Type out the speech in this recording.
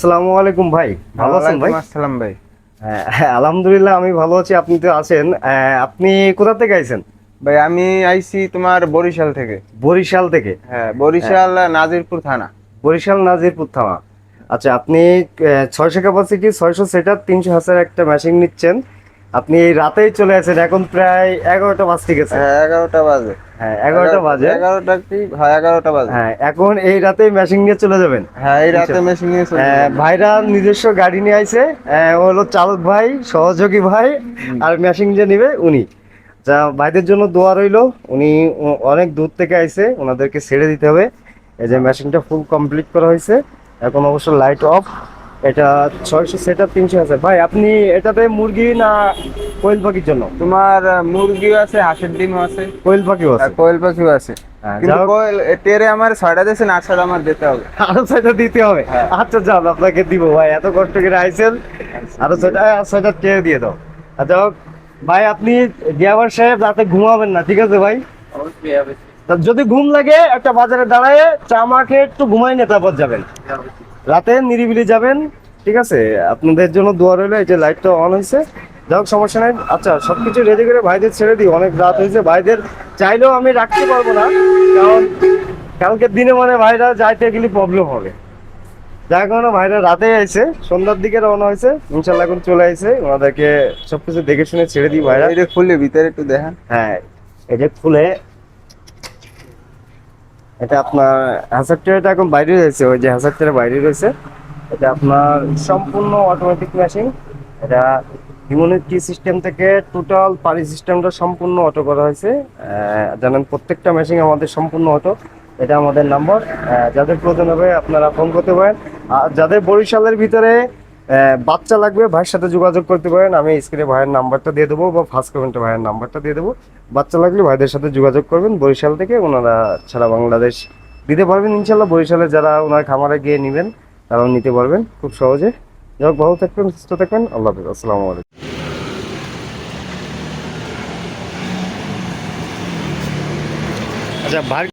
আসসালামু আলাইকুম ভাই। ভালো আছেন ভাই? আসসালাম ভাই। হ্যাঁ, হ্যাঁ, আলহামদুলিল্লাহ আমি ভালো আছি আপনি তো আছেন। আপনি কোথা থেকে আইছেন? ভাই আমি আইছি তোমার বরিশাল থেকে। বরিশাল থেকে? হ্যাঁ বরিশাল নাজিরপুর থানা। বরিশাল নাজিরপুর থানা। আচ্ছা আপনি ছয়শো ক্যাপাসিটি ছয়শো সেটার তিনশো হাজার একটা মেশিন নিচ্ছেন। আপনি এই রাতেই চলে আসেন এখন প্রায় এগারোটা বাজতে গেছে। হ্যাঁ এগারোটা বাজে। হ্যাঁ এগারোটা বাজে। এগারোটা কি? হ্যাঁ এগারোটা বাজে। হ্যাঁ এখন এই রাতেই মেশিন নিয়ে চলে যাবেন। হ্যাঁ এই রাতে মেশিন নিয়ে চলে আহ, ভাইরা নিজস্ব গাড়ি নিয়ে আইছে। ও হলো চালক ভাই সহযোগী ভাই আর মেশিন যে নিবে উনি। যা ভাইদের জন্য দোয়া রইল। উনি অনেক দূর থেকে আইছে ওনাদেরকে ছেড়ে দিতে হবে। এই যে মেশিনটা ফুল কমপ্লিট করা হয়েছে এখন অবশ্য লাইট অফ এটা ছয়শো সেটা তিনশো আছে। ভাই আপনি এটাতে মুরগি না কোয়েল পাখির জন্য? তোমার মুরগিও আছে হাঁসের ডিমও আছে। কোয়েল পাখিও আছে? কোয়েল পাখিও আছে। হ্যাঁ, কিন্তু কোয়েল এ, টেরে আমার ছয়টা দিয়েছে না আটশোটা আমার দিতে হবে। আরও ছয়টা দিতে হবে? হ্যাঁ। আচ্ছা যান আপনাকে দিব ভাই এত কষ্ট করে আইছেন। আরও ছয়টা আর ছয়টা টেয়ে দিয়ে দাও। আচ্ছা ভাই আপনি ড্রাইভার সাহেব রাতে ঘুমাবেন না ঠিক আছে ভাই? যদি ঘুম লাগে একটা বাজারে দাঁড়ায় চা মা খেয়ে একটু ঘুমাই নিয়ে তারপর যাবেন। রাতে নিরিবিলি যাবেন ঠিক আছে? আপনাদের জন্য দোয়া রইল এই যে লাইটটা অন হয়েছে। যাই হোক সমস্যা নাই। আচ্ছা সবকিছু রেডি করে ভাইদের ছেড়ে দিই অনেক রাত হয়েছে। ভাইদের চাইলেও আমি রাখতে পারব না কারণ কালকের দিনে মানে ভাইরা যাইতে গেলে প্রবলেম হবে। যার কারণে ভাইরা রাতে আইছে সন্ধ্যার দিকে রওনা হয়েছে ইনশাল্লাহ এখন চলে আইছে। ওনাদেরকে সবকিছু দেখে শুনে ছেড়ে দিই ভাইরা। এটা খুলে ভিতরে একটু দেখেন। হ্যাঁ এটা খুলে এটা আপনার হাজার হ্যাসারটা এখন বাইরে রয়েছে, ওই যে হাজার হ্যাসারটা বাইরে রয়েছে। এটা আপনার সম্পূর্ণ অটোমেটিক মেশিন এটা ইমিউনিটি সিস্টেম থেকে টোটাল পানি সিস্টেমটা সম্পূর্ণ অটো করা হয়েছে। জানেন প্রত্যেকটা মেশিন আমাদের সম্পূর্ণ অটো এটা আমাদের নাম্বার যাদের প্রয়োজন হবে আপনারা ফোন করতে পারেন। আর যাদের বরিশালের ভিতরে বাচ্চা লাগবে, ভাইয়ের সাথে যোগাযোগ করতে পারেন। আমি স্ক্রিনে ভাইয়ের নাম্বারটা দিয়ে দেবো বা ফার্স্ট কমেন্টে ভাইয়ের নাম্বারটা দিয়ে দেবো। বাচ্চা লাগলে ভাইদের সাথে যোগাযোগ করবেন। বরিশাল থেকে ওনারা সারা বাংলাদেশ দিতে পারবেন ইনশাল্লাহ। বরিশালে যারা ওনার খামারে গিয়ে নেবেন, তারাও নিতে পারবেন খুব সহজে। যাই ভালো থাকবেন, সুস্থ থাকবেন। আল্লাহ হাফিজ। আসসালামু আলাইকুম। আচ্ছা ভাই